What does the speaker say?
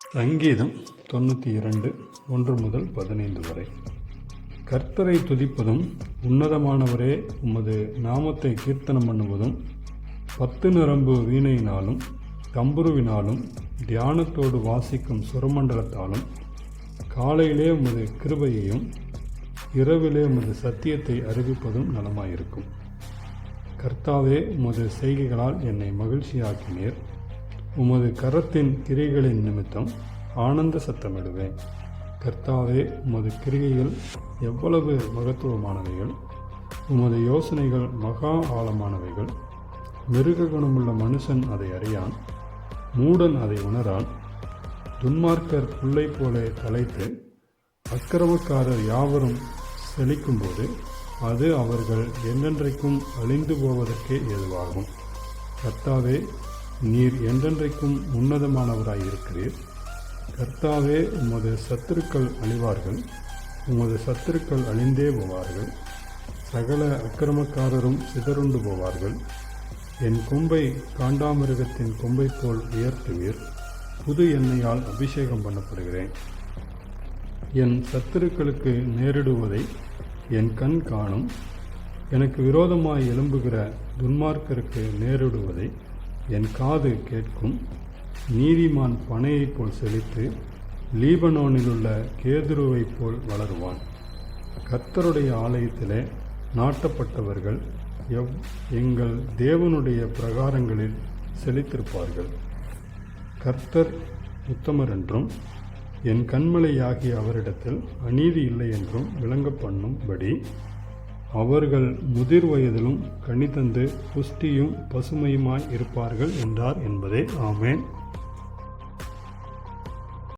சங்கீதம் தொண்ணூற்றி இரண்டு ஒன்று முதல் பதினைந்து வரை. கர்த்தரை துதிப்பதும் உன்னதமானவரே உமது நாமத்தை கீர்த்தனம் பண்ணுவதும் பத்து நரம்பு வீணையினாலும் தம்புருவினாலும் தியானத்தோடு வாசிக்கும் சுரமண்டலத்தாலும் காலையிலே உமது கிருபையையும் இரவிலே உமது சத்தியத்தை அறிவிப்பதும் நலமாயிருக்கும். கர்த்தாவே உமது செய்கைகளால் என்னை மகிழ்ச்சியாக்கினீர். உமது கரத்தின் கிரிகளின் நிமித்தம் ஆனந்த சத்தமிடுவேன். கர்த்தாவே உமது கிரிகைகள் எவ்வளவு மகத்துவமானவைகள். உமது யோசனைகள் மகா ஆழமானவைகள். மிருக குணமுள்ள மனுஷன் அதை அறியான். மூடன் அதை உணரான். துன்மார்க்கர் புல்லை போல தலைத்து அக்கிரமக்காரர் யாவரும் செழிக்கும்போது அது அவர்கள் என்றென்றைக்கும் அழிந்து போவதற்கே ஏதுவாகும். கர்த்தாவே நீர் என்றென்றைக்கும் உன்னதமானவராய் இருக்கிறீர். கர்த்தாவே உமது சத்துருக்கள் அழிவார்கள். உமது சத்துருக்கள் அழிந்தே போவார்கள். சகல அக்கிரமக்காரரும் சிதறுண்டு போவார்கள். என் கொம்பை காண்டாமிருகத்தின் கொம்பை போல் உயர்த்துவீர் புது எண்ணெயால் அபிஷேகம் பண்ணப்படுகிறேன். என் சத்துருக்களுக்கு நேரிடுவதை என் கண் காணும். எனக்கு விரோதமாய் எழும்புகிற துன்மார்க்கருக்கு நேரிடுவதை என் காது கேட்கும். நீதிமான் பனையைப் போல் செழித்து லீபனோனில் உள்ள கேதுருவைப் போல் வளருவான். கர்த்தருடைய ஆலயத்திலே நாட்டப்பட்டவர்கள் எவ் எங்கள் தேவனுடைய பிரகாரங்களில் செழித்திருப்பார்கள். கர்த்தர் உத்தமர் என்றும் என் கண்மலையாகிய அவரிடத்தில் அநீதி இல்லை என்றும் விளங்க பண்ணும்படி அவர்கள் முதிர் வயதிலும் கனிதந்து புஷ்டியும் பசுமையுமாய் இருப்பார்கள் என்றார் என்பதே. ஆமேன்.